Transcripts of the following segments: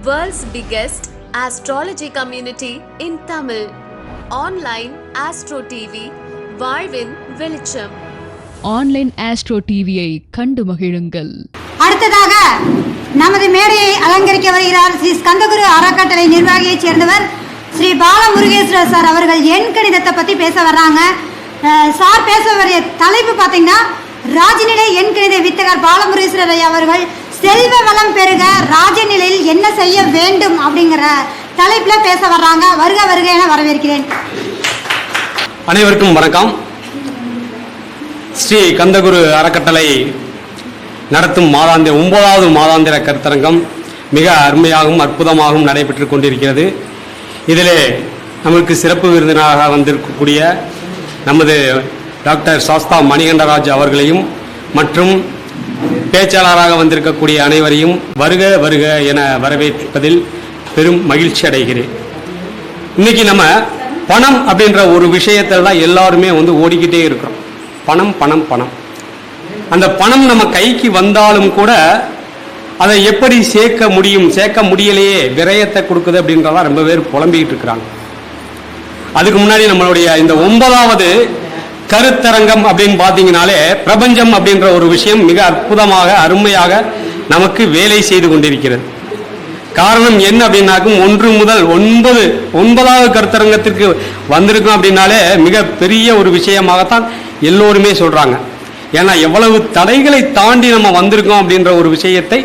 World's biggest astrology community in Tamil. Online Astro TV, வாழ்வின் வெளிச்சம் online astro டிவியை கண்டு மகிழுங்கள். அடுத்ததாக நமது மேடையை அலங்கரிக்க வருகிறார் ஸ்ரீ ஸ்கந்தகுரு அறக்கட்டளை நிர்வாகியைச் சேர்ந்தவர் ஸ்ரீ பாலமுருகேஸ்வரர் சார் அவர்கள். எண் கணிதத்தை பற்றி பேச வர்றாங்க. சார் பேச வரைய தலைப்பு பார்த்தீங்கன்னா ராஜநிலை எண் கணித வித்தகர் பாலமுருகேஸ்வரர் அவர்கள். செல்வ வளம் பெருக ராஜநிலையில் என்ன செய்ய வேண்டும் அப்படிங்கிற தலைப்பில் பேச வர்றாங்க. வருக வருக என வரவேற்கிறேன். அனைவருக்கும் வணக்கம். ஸ்ரீ கந்தகுரு அறக்கட்டளை நடத்தும் மாதாந்திர ஒன்பதாவது மாதாந்திர கருத்தரங்கம் மிக அருமையாகவும் அற்புதமாகவும் நடைபெற்று கொண்டிருக்கிறது. இதிலே நமக்கு சிறப்பு விருந்தினராக வந்திருக்கக்கூடிய நமது டாக்டர் சாஸ்தா மணிகண்டராஜ் அவர்களையும் மற்றும் பேச்சாளராக வந்திருக்கக்கூடிய அனைவரையும் வருக வருக என வரவேற்பதில் பெரும் மகிழ்ச்சி அடைகிறேன். இன்னைக்கு நம்ம பணம் அப்படின்ற ஒரு விஷயத்தில் தான் எல்லாருமே வந்து ஓடிக்கிட்டே இருக்கிறோம். பணம் பணம் பணம். அந்த பணம் நம்ம கைக்கு வந்தாலும் கூட அதை எப்படி சேர்க்க முடியும் சேர்க்க முடியலையே விரயத்தை கொடுக்குது அப்படின்றதான் ரொம்ப பேர் புலம்பிக்கிட்டு இருக்கிறாங்க. அதுக்கு முன்னாடி நம்மளுடைய இந்த ஒன்பதாவது கருத்தரங்கம் அப்படின்னு பார்த்தீங்கனாலே பிரபஞ்சம் அப்படின்ற ஒரு விஷயம் மிக அற்புதமாக அருமையாக நமக்கு வேலை செய்து கொண்டிருக்கிறது. காரணம் என்ன அப்படின்னாக்கும் ஒன்று முதல் ஒன்பது ஒன்பதாவது கருத்தரங்கத்திற்கு வந்திருக்கோம் அப்படின்னாலே மிக பெரிய ஒரு விஷயமாகத்தான் எல்லோருமே சொல்றாங்க. ஏன்னா எவ்வளவு தடைகளை தாண்டி நம்ம வந்திருக்கோம் அப்படின்ற ஒரு விஷயத்தை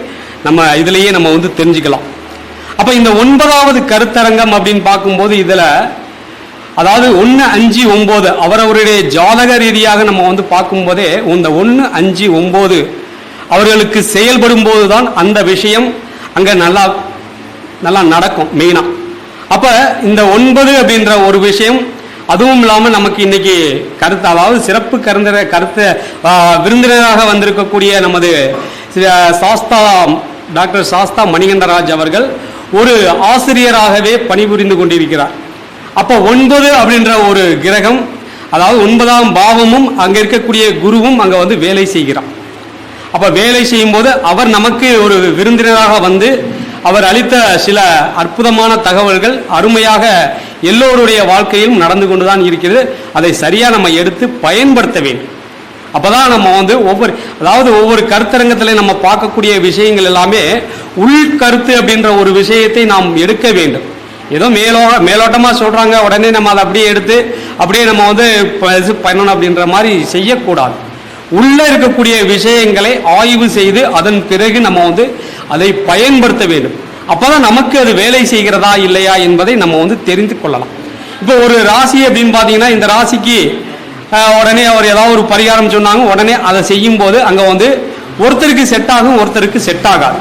நம்ம இதுலயே நம்ம வந்து தெரிஞ்சுக்கலாம். அப்ப இந்த ஒன்பதாவது கருத்தரங்கம் அப்படின்னு பார்க்கும்போது இதுல அதாவது ஒன்று அஞ்சு ஒம்பது அவரவருடைய ஜாதக ரீதியாக நம்ம வந்து பார்க்கும்போதே இந்த ஒன்று அஞ்சு ஒம்பது அவர்களுக்கு செயல்படும் போது தான் அந்த விஷயம் அங்கே நல்லா நல்லா நடக்கும் மெயினாக அப்போ இந்த ஒன்பது அப்படின்ற ஒரு விஷயம் அதுவும் இல்லாமல் நமக்கு இன்னைக்கு கருத்து அதாவது சிறப்பு கருந்தர கருத்து விருந்தினராக வந்திருக்கக்கூடிய நமது சாஸ்தா டாக்டர் சாஸ்தா மணிகண்டராஜ் அவர்கள் ஒரு ஆசிரியராகவே பணிபுரிந்து கொண்டிருக்கிறார். அப்போ ஒன்பது அப்படின்ற ஒரு கிரகம் அதாவது ஒன்பதாம் பாவமும் அங்கே இருக்கக்கூடிய குருவும் அங்கே வந்து வேலை செய்கிறான். அப்போ வேலை செய்யும்போது அவர் நமக்கு ஒரு விருந்தினராக வந்து அவர் அளித்த சில அற்புதமான தகவல்கள் அருமையாக எல்லோருடைய வாழ்க்கையிலும் நடந்து கொண்டுதான் இருக்கிறது. அதை சரியாக நம்ம எடுத்து பயன்படுத்த வேண்டும். அப்போதான் நம்ம வந்து ஒவ்வொரு அதாவது ஒவ்வொரு கருத்தரங்கத்தில் நம்ம பார்க்கக்கூடிய விஷயங்கள் எல்லாமே உள்கருத்து அப்படின்ற ஒரு விஷயத்தை நாம் எடுக்க வேண்டும். ஏதோ மேலோ மேலோட்டமாக சொல்கிறாங்க உடனே நம்ம அதை அப்படியே எடுத்து அப்படியே நம்ம வந்து இது பண்ணணும் அப்படின்ற மாதிரி செய்யக்கூடாது. உள்ளே இருக்கக்கூடிய விஷயங்களை ஆய்வு செய்து அதன் பிறகு நம்ம வந்து அதை பயன்படுத்த வேண்டும். அப்போ தான் நமக்கு அது வேலை செய்கிறதா இல்லையா என்பதை நம்ம வந்து தெரிந்து கொள்ளலாம். இப்போ ஒரு ராசி அப்படின்னு பார்த்தீங்கன்னா இந்த ராசிக்கு உடனே அவர் ஏதாவது ஒரு பரிகாரம் சொன்னாங்க. உடனே அதை செய்யும்போது அங்கே வந்து ஒருத்தருக்கு செட் ஆகும் ஒருத்தருக்கு செட் ஆகாது.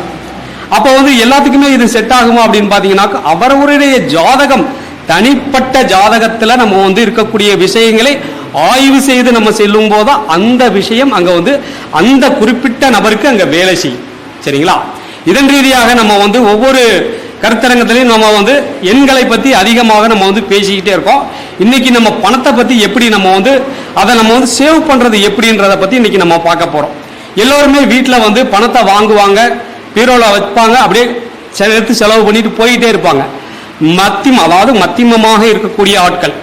அப்போ வந்து எல்லாத்துக்குமே இது செட் ஆகுமா அப்படின்னு பார்த்தீங்கன்னாக்கா அவரவருடைய ஜாதகம் தனிப்பட்ட ஜாதகத்தில் நம்ம வந்து இருக்கக்கூடிய விஷயங்களை ஆய்வு செய்து நம்ம செல்லும் போது அந்த விஷயம் அங்கே வந்து அந்த குறிப்பிட்ட நபருக்கு அங்கே வேலை செய்யும். சரிங்களா? இதன் ரீதியாக நம்ம வந்து ஒவ்வொரு கருத்தரங்கத்திலையும் நம்ம வந்து எண்களை பற்றி அதிகமாக நம்ம வந்து பேசிக்கிட்டே இருக்கோம். இன்னைக்கு நம்ம பணத்தை பற்றி எப்படி நம்ம வந்து அதை நம்ம வந்து சேவ் பண்ணுறது எப்படின்றத பற்றி இன்னைக்கு நம்ம பார்க்க போகிறோம் எல்லோருமே வீட்டில் வந்து பணத்தை வாங்குவாங்க. பீரோவில் வைப்பாங்க. அப்படியே சில எடுத்து செலவு பண்ணிட்டு போயிட்டே இருப்பாங்க. மத்தியம் அதாவது மத்தியமமாக இருக்கக்கூடிய ஆட்கள்.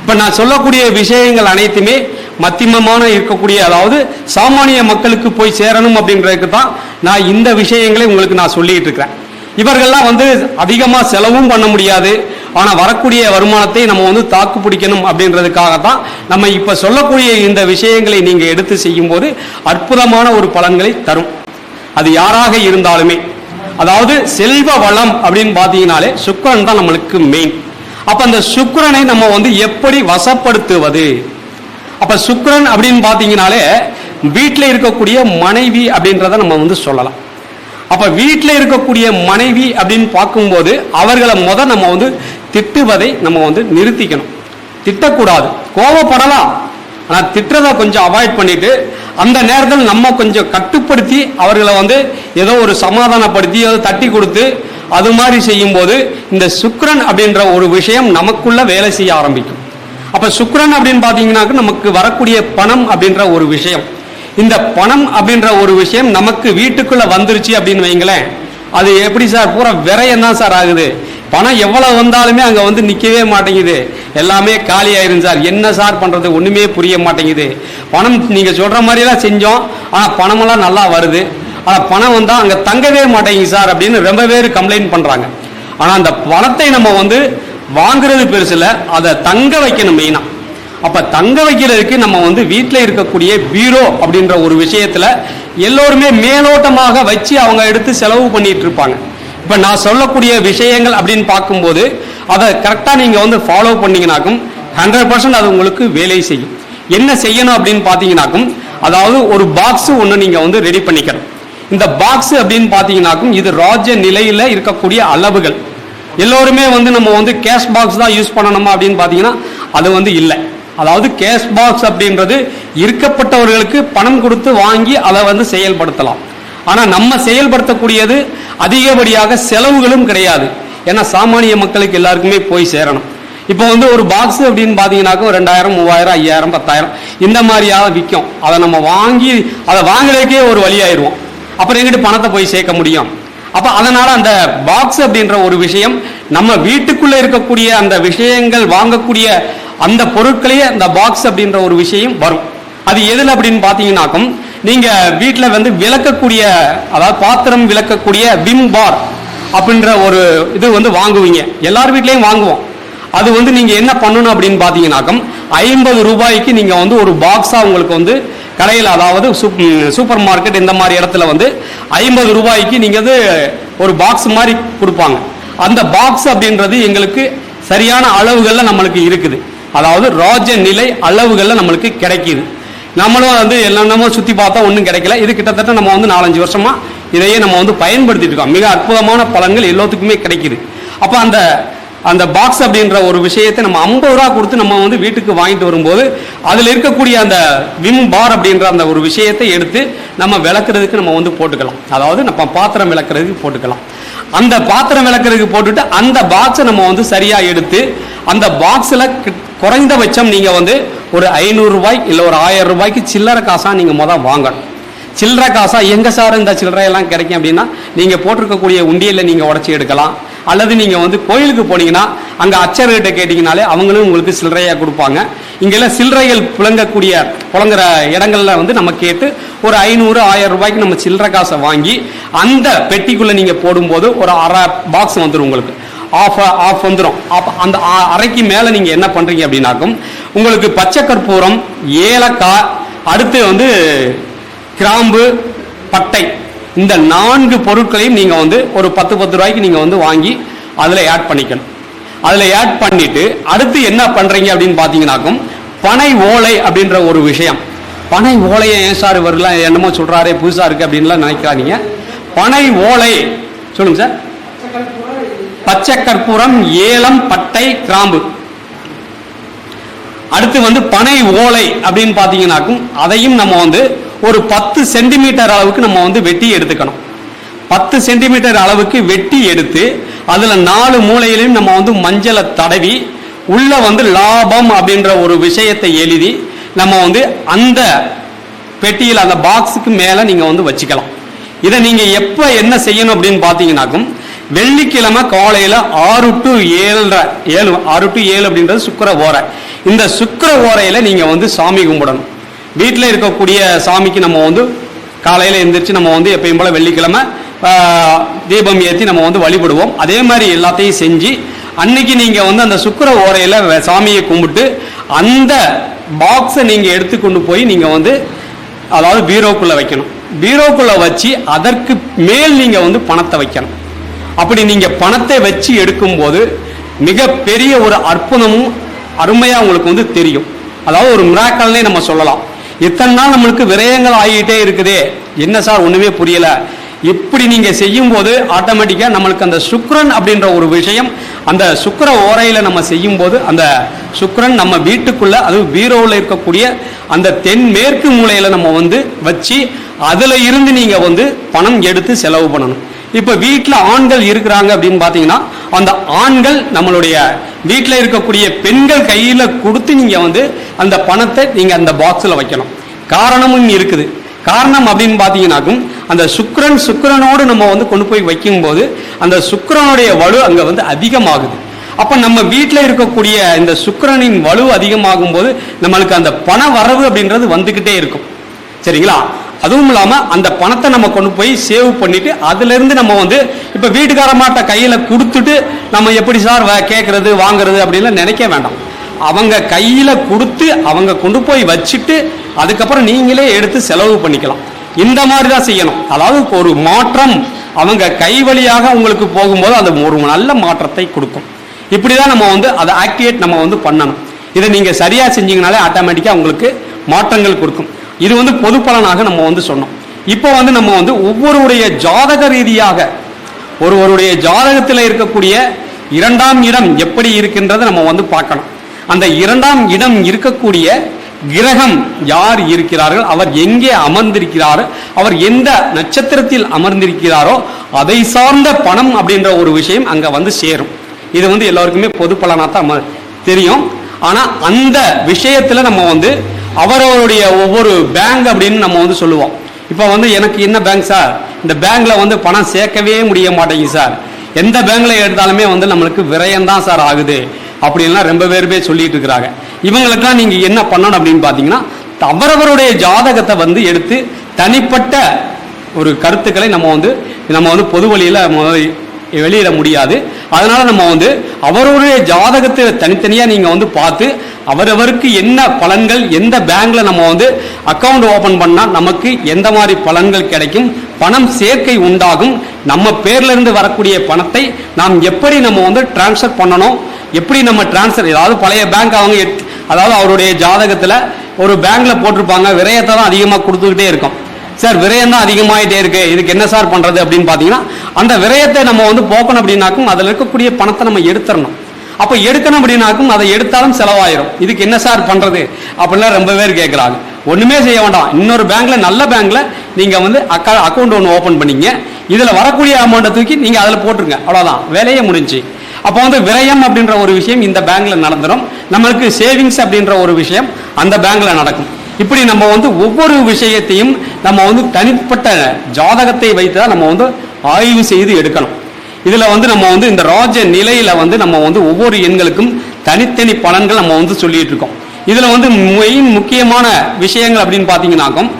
இப்போ நான் சொல்லக்கூடிய விஷயங்கள் அனைத்துமே மத்தியமமான இருக்கக்கூடிய அதாவது சாமானிய மக்களுக்கு போய் சேரணும் அப்படின்றதுக்கு தான் நான் இந்த விஷயங்களை உங்களுக்கு நான் சொல்லிட்டு இருக்கிறேன். இவர்கள்லாம் வந்து அதிகமாக செலவும் பண்ண முடியாது. ஆனால் வரக்கூடிய வருமானத்தை நம்ம வந்து தாக்கு பிடிக்கணும் அப்படின்றதுக்காக தான் நம்ம இப்போ சொல்லக்கூடிய இந்த விஷயங்களை நீங்கள் எடுத்து செய்யும்போது அற்புதமான ஒரு பலன்களை தரும். அது யாராக இருந்தாலுமே. அதாவது செல்வ வளம் அப்படின்னு பார்த்தீங்கனாலே சுக்கரன் தான் நம்மளுக்கு மெயின் அப்ப அந்த சுக்கரனை நம்ம வந்து எப்படி வசப்படுத்துவது? அப்ப சுக்கரன் அப்படின்னு பார்த்தீங்கனாலே வீட்டில் இருக்கக்கூடிய மனைவி அப்படின்றத நம்ம வந்து சொல்லலாம். அப்ப வீட்டில் இருக்கக்கூடிய மனைவி அப்படின்னு பார்க்கும்போது அவர்களை முத நம்ம வந்து திட்டுவதை நம்ம வந்து நிறுத்திக்கணும். திட்டக்கூடாது. கோபப்படலாம் ஆனால் திட்டுறதை கொஞ்சம் அவாய்ட் பண்ணிட்டு அந்த நேரத்தில் நம்ம கொஞ்சம் கட்டுப்படுத்தி அவர்களை வந்து ஏதோ ஒரு சமாதானப்படுத்தி ஏதோ தட்டி கொடுத்து அது மாதிரி செய்யும்போது இந்த சுக்ரன் அப்படின்ற ஒரு விஷயம் நமக்குள்ள வேலை செய்ய ஆரம்பிக்கும். அப்போ சுக்ரன் அப்படின்னு பார்த்தீங்கன்னாக்க நமக்கு வரக்கூடிய பணம் அப்படின்ற ஒரு விஷயம். இந்த பணம் அப்படின்ற ஒரு விஷயம் நமக்கு வீட்டுக்குள்ளே வந்துருச்சு அப்படின்னு வைங்களேன். அது எப்படி சார்? பூரா விரயம் தான் சார் ஆகுது. பணம் எவ்வளவு வந்தாலுமே அங்க வந்து நிக்கவே மாட்டேங்குது. எல்லாமே காலி சார் என்ன சார் பண்றது? ஒண்ணுமே புரிய மாட்டேங்குது. பணம் நீங்க சொல்ற மாதிரிலாம் செஞ்சோம். ஆனா பணமெல்லாம் நல்லா வருது. ஆனா பணம் வந்தா அங்க தங்கவே மாட்டேங்குது சார் அப்படின்னு ரொம்ப பேர் கம்ப்ளைண்ட் பண்றாங்க. ஆனா அந்த பணத்தை நம்ம வந்து வாங்குறது பெருசுல அதை தங்க வைக்கணும் மெயினா அப்ப தங்க வைக்கிறதுக்கு நம்ம வந்து வீட்டில் இருக்கக்கூடிய பீரோ அப்படின்ற ஒரு விஷயத்துல எல்லோருமே மேலோட்டமாக வச்சு அவங்க எடுத்து செலவு பண்ணிட்டு இருப்பாங்க. இப்ப நான் சொல்லக்கூடிய விஷயங்கள் அப்படின்னு பார்க்கும்போது அதை கரெக்டா நீங்க வந்து ஃபாலோ பண்ணீங்கனாக்கும் ஹண்ட்ரட் பர்சன்ட் அது உங்களுக்கு வேலை செய்யும். என்ன செய்யணும் அப்படின்னு பார்த்தீங்கன்னாக்கும் அதாவது ஒரு பாக்ஸ் ஒன்று நீங்க வந்து ரெடி பண்ணிக்கணும். இந்த பாக்ஸ் அப்படின்னு பார்த்தீங்கன்னாக்கும் இது ராஜ நிலையில இருக்கக்கூடிய அளவுகள். எல்லோருமே வந்து நம்ம வந்து கேஷ் பாக்ஸ் தான் யூஸ் பண்ணணுமா அப்படின்னு பார்த்தீங்கன்னா அது வந்து இல்லை. அதாவது கேஷ் பாக்ஸ் அப்படின்றது இருக்கப்பட்டவர்களுக்கு பணம் கொடுத்து வாங்கி அதை வந்து செயல்படுத்தலாம். ஆனா நம்ம செயல்படுத்தக்கூடியது அதிகப்படியாக செலவுகளும் கிடையாது. ஏன்னா சாமானிய மக்களுக்கு எல்லாருக்குமே போய் சேரணும். இப்போ வந்து ஒரு பாக்ஸ் அப்படின்னு பார்த்தீங்கன்னாக்கா ரெண்டாயிரம் மூவாயிரம் ஐயாயிரம் பத்தாயிரம் இந்த மாதிரியாக விற்கும். அதை நம்ம வாங்கி அதை வாங்குறதுக்கே ஒரு வழியாயிருவோம். அப்புறம் எங்கிட்டு பணத்தை போய் சேர்க்க முடியும்? அப்போ அதனால அந்த பாக்ஸ் அப்படின்ற ஒரு விஷயம் நம்ம வீட்டுக்குள்ளே இருக்கக்கூடிய அந்த விஷயங்கள் வாங்கக்கூடிய அந்த பொருட்களையே அந்த பாக்ஸ் அப்படின்ற ஒரு விஷயம் வரும். அது எதில் அப்படின்னு பார்த்தீங்கன்னாக்கும் நீங்க வீட்டில் வந்து விளக்கக்கூடிய அதாவது பாத்திரம் விளக்கக்கூடிய விம் பார் அப்படின்ற ஒரு இது வந்து வாங்குவீங்க. எல்லார் வீட்லேயும் வாங்குவோம். அது வந்து நீங்க என்ன பண்ணணும் அப்படின்னு பாத்தீங்கன்னாக்கும் ஐம்பது ரூபாய்க்கு நீங்க வந்து ஒரு பாக்ஸா உங்களுக்கு வந்து கடையில் அதாவது சூப்- சூப்பர் மார்க்கெட் இந்த மாதிரி இடத்துல வந்து ஐம்பது ரூபாய்க்கு நீங்க வந்து ஒரு பாக்ஸ் மாதிரி கொடுப்பாங்க. அந்த பாக்ஸ் அப்படின்றது எங்களுக்கு சரியான அளவுகளில் நம்மளுக்கு இருக்குது. அதாவது ராஜ நிலை அளவுகளில் நம்மளுக்கு கிடைக்கிது. நம்மளும் வந்து எல்லாமே சுற்றி பார்த்தா ஒன்றும் கிடைக்கல. இது கிட்டத்தட்ட நம்ம வந்து நாலஞ்சு வருஷமாக இதையே நம்ம வந்து பயன்படுத்திட்டு இருக்கோம். மிக அற்புதமான பலன்கள் எல்லாத்துக்குமே கிடைக்குது. அப்போ அந்த அந்த பாக்ஸ் அப்படின்ற ஒரு விஷயத்தை நம்ம ஐம்பது ரூபா கொடுத்து நம்ம வந்து வீட்டுக்கு வாங்கிட்டு வரும்போது அதில் இருக்கக்கூடிய அந்த விம் பார் அப்படின்ற அந்த ஒரு விஷயத்தை எடுத்து நம்ம விளக்குறதுக்கு நம்ம வந்து போட்டுக்கலாம். அதாவது நம்ம பாத்திரம் விளக்குறதுக்கு போட்டுக்கலாம். அந்த பாத்திரம் விளக்குறதுக்கு போட்டுட்டு அந்த பாக்ஸை நம்ம வந்து சரியாக எடுத்து அந்த பாக்ஸில் குறைந்தபட்சம் நீங்கள் வந்து ஒரு ஐநூறுரூவாய் இல்லை ஒரு ஆயிரம் ரூபாய்க்கு சில்லறை காசாக நீங்கள் மொதல் வாங்கணும். சில்லறை காசாக எங்கே சார் இந்த சில்லறையெல்லாம் கிடைக்கும் அப்படின்னா நீங்கள் போட்டிருக்கக்கூடிய உண்டியலில் நீங்கள் உடச்சி எடுக்கலாம். அல்லது நீங்கள் வந்து கோயிலுக்கு போனீங்கன்னா அங்கே அச்சர்கிட்ட கேட்டிங்கனாலே அவங்களும் உங்களுக்கு சில்லறையாக கொடுப்பாங்க. இங்கெல்லாம் சில்லறைகள் புழங்கக்கூடிய புழங்குற இடங்கள்ல வந்து நம்ம கேட்டு ஒரு ஐநூறு ஆயிரம் ரூபாய்க்கு நம்ம சில்லறை காசை வாங்கி அந்த பெட்டிக்குள்ளே நீங்கள் போடும்போது ஒரு அரை பாக்ஸ் வந்துடும் உங்களுக்கு. ஆஃப் ஆஃப் வந்துடும் அப்போ அந்த அ- அறைக்கு மேலே நீங்கள் என்ன பண்ணுறீங்க அப்படின்னாக்கும் உங்களுக்கு பச்சை கற்பூரம் ஏலக்காய் அடுத்து வந்து கிராம்பு பட்டை. இந்த நான்கு பொருட்களையும் நீங்க வந்து ஒரு பத்து பத்து ரூபாய்க்கு நீங்க வந்து வாங்கி அதில் ஆட் பண்ணிக்கணும். அதில் ஆட் பண்ணிட்டு அடுத்து என்ன பண்றீங்க அப்படின்னு பார்த்தீங்கன்னாக்கும் பனை ஓலை அப்படின்ற ஒரு விஷயம். பனை ஓலையை ஏன் சார் இவரெல்லாம் என்னமோ சொல்றாரே புதுசா இருக்கு அப்படின்லாம் நினைக்கிறாதீங்க பனை ஓலை சொல்லுங்க சார். பச்சை கற்பூரம் ஏலம் பட்டை கிராம்பு. அடுத்து வந்து பனை ஓலை அப்படின்னு பார்த்தீங்கன்னாக்கும் அதையும் நம்ம வந்து ஒரு பத்து சென்டிமீட்டர் அளவுக்கு நம்ம வந்து வெட்டி எடுத்துக்கணும். பத்து சென்டிமீட்டர் அளவுக்கு வெட்டி எடுத்து அதில் நாலு மூலையிலையும் நம்ம வந்து மஞ்சளை தடவி உள்ள வந்து லாபம் அப்படின்ற ஒரு விஷயத்தை எழுதி நம்ம வந்து அந்த பெட்டியில் அந்த பாக்ஸுக்கு மேலே நீங்கள் வந்து வச்சுக்கலாம். இதை நீங்கள் எப்போ என்ன செய்யணும் அப்படின்னு பார்த்தீங்கன்னாக்கும் வெள்ளிக்கிழமை காலையில் ஆறு டு ஏழரை ஏழு ஆறு டு ஏழு அப்படின்றது சுக்கர ஓரை. இந்த சுக்கர ஓரையில நீங்க வந்து சாமி கும்பிடணும். வீட்டில் இருக்கக்கூடிய சாமிக்கு நம்ம வந்து காலையில் எந்திரிச்சு நம்ம வந்து எப்பயும் போல வெள்ளிக்கிழமை தீபம் ஏற்றி நம்ம வந்து வழிபடுவோம். அதே மாதிரி எல்லாத்தையும் செஞ்சு அன்னைக்கு நீங்கள் வந்து அந்த சுக்கர ஓரையில் சாமியை கும்பிட்டு அந்த பாக்ஸை நீங்கள் எடுத்து கொண்டு போய் நீங்கள் வந்து அதாவது பீரோக்குள்ளே வைக்கணும். பீரோக்குள்ளே வச்சு அதற்கு மேல் நீங்கள் வந்து பணத்தை வைக்கணும். அப்படி நீங்கள் பணத்தை வச்சு எடுக்கும்போது மிகப்பெரிய ஒரு அற்புதமும் அருமையாக உங்களுக்கு வந்து தெரியும். அதாவது ஒரு மிராக்கல்னே நம்ம சொல்லலாம். இத்தனை நாள் நம்மளுக்கு விரயங்கள் ஆகிட்டே இருக்குதே. என்ன சார் ஒன்றுமே புரியல. இப்படி நீங்க செய்யும் போது ஆட்டோமேட்டிக்கா நம்மளுக்கு அந்த சுக்ரன் அப்படின்ற ஒரு விஷயம் அந்த சுக்கர ஓரையில நம்ம செய்யும் போது அந்த சுக்கரன் நம்ம வீட்டுக்குள்ள அது பீரோவில் இருக்கக்கூடிய அந்த தென்மேற்கு மூலையில நம்ம வந்து வச்சு அதுல இருந்து நீங்க வந்து பணம் எடுத்து செலவு பண்ணணும். இப்ப வீட்டில் ஆண்கள் இருக்கிறாங்க அப்படின்னு பாத்தீங்கன்னா அந்த ஆண்கள் நம்மளுடைய வீட்டில் இருக்கக்கூடிய பெண்கள் கையில் கொடுத்து நீங்கள் வந்து அந்த பணத்தை நீங்கள் அந்த பாக்ஸில் வைக்கணும். காரணமும் இருக்குது. காரணம் அப்படின்னு பார்த்தீங்கன்னாக்கும் அந்த சுக்கரன் சுக்கரனோடு நம்ம வந்து கொண்டு போய் வைக்கும்போது அந்த சுக்கரனுடைய வலு அங்கே வந்து அதிகமாகுது. அப்போ நம்ம வீட்டில் இருக்கக்கூடிய இந்த சுக்கரனின் வலு அதிகமாகும் போது நம்மளுக்கு அந்த பண வரவு அப்படின்றது வந்துக்கிட்டே இருக்கும். சரிங்களா? அதுவும் இல்லாமல் அந்த பணத்தை நம்ம கொண்டு போய் சேவ் பண்ணிட்டு அதுலேருந்து நம்ம வந்து இப்போ வீட்டுக்காரமாட்ட கையில் கொடுத்துட்டு நம்ம எப்படி சார் வ- வாங்குறது அப்படின்லாம் நினைக்க வேண்டாம். அவங்க கையில் கொடுத்து அவங்க கொண்டு போய் வச்சுட்டு அதுக்கப்புறம் நீங்களே எடுத்து செலவு பண்ணிக்கலாம். இந்த மாதிரி தான் செய்யணும். அதாவது ஒரு மாற்றம் அவங்க கை வழியாக உங்களுக்கு போகும்போது அது ஒரு நல்ல மாற்றத்தை கொடுக்கும். இப்படி தான் நம்ம வந்து அதை ஆக்டிவேட் நம்ம வந்து பண்ணணும். இதை நீங்கள் சரியாக செஞ்சீங்கனாலே ஆட்டோமேட்டிக்காக உங்களுக்கு மாற்றங்கள் கொடுக்கும். இது வந்து பொது பலனாக நம்ம வந்து சொன்னோம். இப்போ வந்து நம்ம வந்து ஒவ்வொருடைய ஜாதக ரீதியாக ஒருவருடைய ஜாதகத்தில் இருக்கக்கூடிய இரண்டாம் இடம் எப்படி இருக்கின்றதை நம்ம வந்து பார்க்கணும். அந்த இரண்டாம் இடம் இருக்கக்கூடிய கிரகம் யார் இருக்கிறார்கள் அவர் எங்கே அமர்ந்திருக்கிறார் அவர் எந்த நட்சத்திரத்தில் அமர்ந்திருக்கிறாரோ அதை சார்ந்த பணம் அப்படின்ற ஒரு விஷயம் அங்க வந்து சேரும். இது வந்து எல்லாருக்குமே பொது பலனாக தான் தெரியும். ஆனா அந்த விஷயத்துல நம்ம வந்து அவரவருடைய ஒவ்வொரு பேங்க் அப்படின்னு நம்ம வந்து சொல்லுவோம். இப்போ வந்து எனக்கு என்ன பேங்க் சார் இந்த பேங்க்ல வந்து பணம் சேர்க்கவே முடிய மாட்டேங்குது சார் எந்த பேங்க்ல எடுத்தாலுமே வந்து நம்மளுக்கு விரயம் தான் சார் ஆகுது. அப்படின்லாம் ரொம்ப பேர் பேர் சொல்லிட்டு இருக்கிறாங்க. இவங்களுக்கெல்லாம் நீங்க என்ன பண்ணணும் அப்படின்னு பார்த்தீங்கன்னா அவரவருடைய ஜாதகத்தை வந்து எடுத்து தனிப்பட்ட ஒரு கருத்துக்களை நம்ம வந்து நம்ம வந்து பொது வழியில் வெளியிட முடியாது. அதனால் நம்ம வந்து அவருடைய ஜாதகத்தை தனித்தனியாக நீங்கள் வந்து பார்த்து அவரவருக்கு என்ன பலன்கள் எந்த பேங்க்ல நம்ம வந்து அக்கவுண்ட் ஓபன் பண்ணால் நமக்கு எந்த மாதிரி பலன்கள் கிடைக்கும் பணம் சேர்க்கை உண்டாகும் நம்ம பேர்ல இருந்து வரக்கூடிய பணத்தை நாம் எப்படி நம்ம வந்து டிரான்ஸ்ஃபர் பண்ணணும் எப்படி நம்ம டிரான்ஸ்ஃபர் ஏதாவது பழைய பேங்க் அவங்க அதாவது அவருடைய ஜாதகத்தில் ஒரு பேங்க்ல போட்டிருப்பாங்க விரயத்தை தான் அதிகமாக கொடுத்துக்கிட்டே இருக்கும். சார் விரயம் தான் அதிகமாயிட்டே இருக்கு. இதுக்கு என்ன சார் பண்றது அப்படின்னு பாத்தீங்கன்னா அந்த விரயத்தை நம்ம வந்து போக்கணும் அப்படின்னாக்கும் அதுல இருக்கக்கூடிய பணத்தை நம்ம எடுத்துடணும் அப்ப எடுக்கணும் அப்படின்னாக்கும் அதை எடுத்தாலும் செலவாயிரும். இதுக்கு என்ன சார் பண்றது? அப்படிலாம் ரொம்ப பேர் கேட்கறாங்க ஒண்ணுமே செய்ய வேண்டாம். இன்னொரு பேங்க்ல நல்ல பேங்க்ல நீங்க வந்து அக்கா அக்கௌண்ட் ஒன்று ஓபன் பண்ணீங்க. இதுல வரக்கூடிய அமௌண்ட்டை தூக்கி நீங்க அதுல போட்டுருங்க. அவ்வளவுதான். வேலையே முடிஞ்சு. அப்போ வந்து விரயம் அப்படின்ற ஒரு விஷயம் இந்த பேங்க்ல நடந்துடும் நம்மளுக்கு சேவிங்ஸ் அப்படின்ற ஒரு விஷயம் அந்த பேங்க்ல நடக்கும். இப்படி நம்ம வந்து ஒவ்வொரு விஷயத்தையும் நம்ம வந்து தனிப்பட்ட ஜாதகத்தை வைத்து தான் நம்ம வந்து ஆய்வு செய்து எடுக்கணும். இதில் வந்து நம்ம வந்து இந்த ராஜ நிலையில் வந்து நம்ம வந்து ஒவ்வொரு எண்களுக்கும் தனித்தனி பலன்கள் நம்ம வந்து சொல்லிட்டு இருக்கோம். இதில் வந்து மெயின் முக்கியமான விஷயங்கள் அப்படின்னு பார்த்தீங்கன்னாக்கும்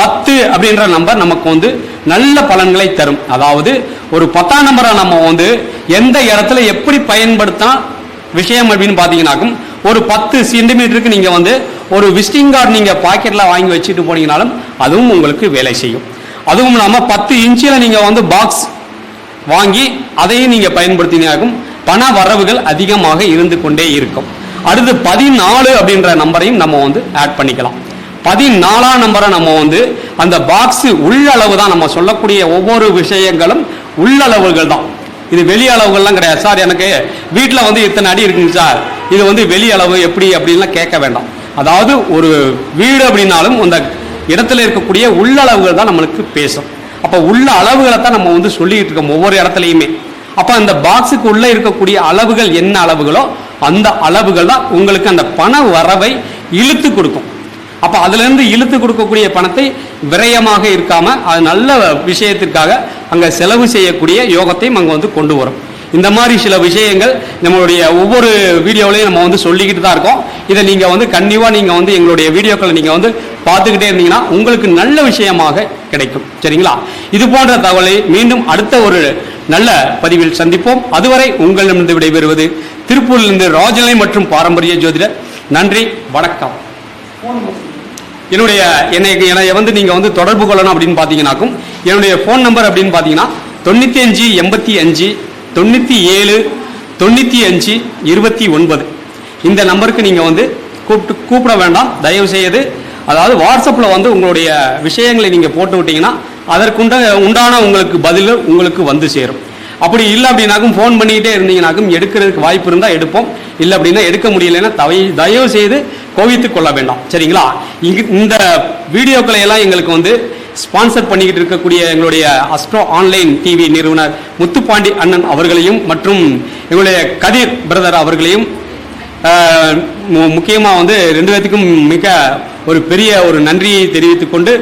பத்து அப்படின்ற நம்பர் நமக்கு வந்து நல்ல பலன்களை தரும். அதாவது ஒரு பத்தாம் நம்பரை நம்ம வந்து எந்த இடத்துல எப்படி பயன்படுத்தா விஷயம் அப்படின்னு பார்த்தீங்கன்னாக்கும் ஒரு பத்து சென்டிமீட்டருக்கு நீங்கள் வந்து ஒரு விசிட்டிங் கார்டு நீங்கள் பாக்கெட்டில் வாங்கி வச்சுட்டு போனீங்கனாலும் அதுவும் உங்களுக்கு வேலை செய்யும். அதுவும் இல்லாமல் பத்து இன்ச்சில் நீங்கள் வந்து பாக்ஸ் வாங்கி அதையும் நீங்கள் பயன்படுத்தினாக்கும் பண வரவுகள் அதிகமாக இருந்து கொண்டே இருக்கும். அடுத்து பதினாலு அப்படின்ற நம்பரையும் நம்ம வந்து ஆட் பண்ணிக்கலாம். பதினாலாம் நம்பரை நம்ம வந்து அந்த பாக்ஸ் உள்ளளவு தான் நம்ம சொல்லக்கூடிய ஒவ்வொரு விஷயங்களும் உள்ளளவுகள் தான். இது வெளி அளவுகள்லாம் கிடையாது. சார் எனக்கு வீட்டில் வந்து இத்தனை அடி இருக்குங்க சார். இது வந்து வெளி அளவு எப்படி அப்படின்லாம் கேட்க வேண்டாம். அதாவது ஒரு வீடு அப்படின்னாலும் அந்த இடத்துல இருக்கக்கூடிய உள்ளளவுகள் தான் நம்மளுக்கு பேசும். அப்போ உள்ள அளவுகளை தான் நம்ம வந்து சொல்லிக்கிட்டு இருக்கோம் ஒவ்வொரு இடத்துலையுமே. அப்போ அந்த பாக்ஸுக்கு உள்ளே இருக்கக்கூடிய அளவுகள் என்ன அளவுகளோ அந்த அளவுகள் தான் உங்களுக்கு அந்த பண வரவை இழுத்து கொடுக்கும். அப்போ அதுலேருந்து இழுத்து கொடுக்கக்கூடிய பணத்தை விரயமாக இருக்காமல் அது நல்ல விஷயத்திற்காக அங்கே செலவு செய்யக்கூடிய யோகத்தையும் அங்கே வந்து கொண்டு வரும். இந்த மாதிரி சில விஷயங்கள் நம்மளுடைய ஒவ்வொரு வீடியோவிலையும் நம்ம வந்து சொல்லிக்கிட்டு தான் இருக்கோம். இதை நீங்கள் வந்து கண்டிப்பாக நீங்கள் வந்து எங்களுடைய வீடியோக்களை நீங்கள் வந்து பார்த்துக்கிட்டே இருந்தீங்கன்னா உங்களுக்கு நல்ல விஷயமாக கிடைக்கும். சரிங்களா? இது போன்ற தகவலை மீண்டும் அடுத்த ஒரு நல்ல பதிவில் சந்திப்போம். அதுவரை உங்களிடமிருந்து விடைபெறுவது திருப்பூரிலிருந்து ராஜநிலை மற்றும் பாரம்பரிய ஜோதிடர். நன்றி வணக்கம். என்னுடைய என்னை என்னை வந்து நீங்கள் வந்து தொடர்பு கொள்ளணும் அப்படின்னு பார்த்தீங்கன்னாக்கும் என்னுடைய ஃபோன் நம்பர் அப்படின்னு பார்த்தீங்கன்னா தொண்ணூற்றி அஞ்சு எண்பத்தி அஞ்சு தொண்ணூற்றி ஏழு தொண்ணூற்றி அஞ்சு இருபத்தி ஒன்பது. இந்த நம்பருக்கு நீங்கள் வந்து கூப்பிட்டு கூப்பிட வேண்டாம். தயவு செய்து அதாவது வாட்ஸ்அப்பில் வந்து உங்களுடைய விஷயங்களை நீங்கள் போட்டு விட்டீங்கன்னா அதற்குண்ட உண்டான உங்களுக்கு பதில் உங்களுக்கு வந்து சேரும். அப்படி இல்லை அப்படின்னாக்கும் ஃபோன் பண்ணிக்கிட்டே இருந்தீங்கனாக்கும் எடுக்கிறதுக்கு வாய்ப்பு இருந்தால் எடுப்போம். இல்லை அப்படின்னா எடுக்க முடியலைன்னா தவை தயவு செய்து கோவித்து கொள்ள வேண்டாம். சரிங்களா? இங்கு இந்த வீடியோக்களை எல்லாம் எங்களுக்கு வந்து ஸ்பான்சர் பண்ணிக்கிட்டு இருக்கக்கூடிய எங்களுடைய அஸ்ட்ரோ ஆன்லைன் டிவி நிறுவனர் முத்துப்பாண்டி அண்ணன் அவர்களையும் மற்றும் எங்களுடைய கதிர் பிரதர் அவர்களையும் முக்கியமாக வந்து ரெண்டு பேர்த்துக்கும் மிக ஒரு பெரிய ஒரு நன்றியை தெரிவித்துக்கொண்டு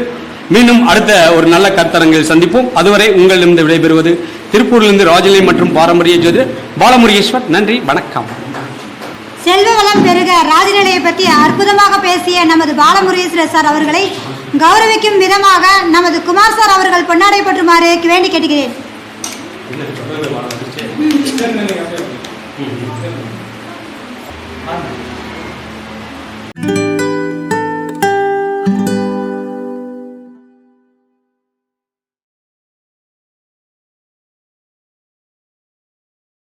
மீண்டும் அடுத்த ஒரு நல்ல கருத்தரங்கில் சந்திப்போம். அதுவரை உங்களிடமிருந்து விடைபெறுவது திருப்பூரிலிருந்து ராஜலை மற்றும் பாரம்பரிய ஜோதி பாலமுருகேஸ்வர். நன்றி வணக்கம். செல்வ வளம் பெருக ராஜநிலையை பற்றி அற்புதமாக பேசிய நமது பாலமுருகேஸ்வரர் சார் அவர்களை கௌரவிக்கும் விதமாக நமது குமார் சார் அவர்கள் பொன்னாடை பற்றுமாறு வேண்டி கேட்டுகிறேன்.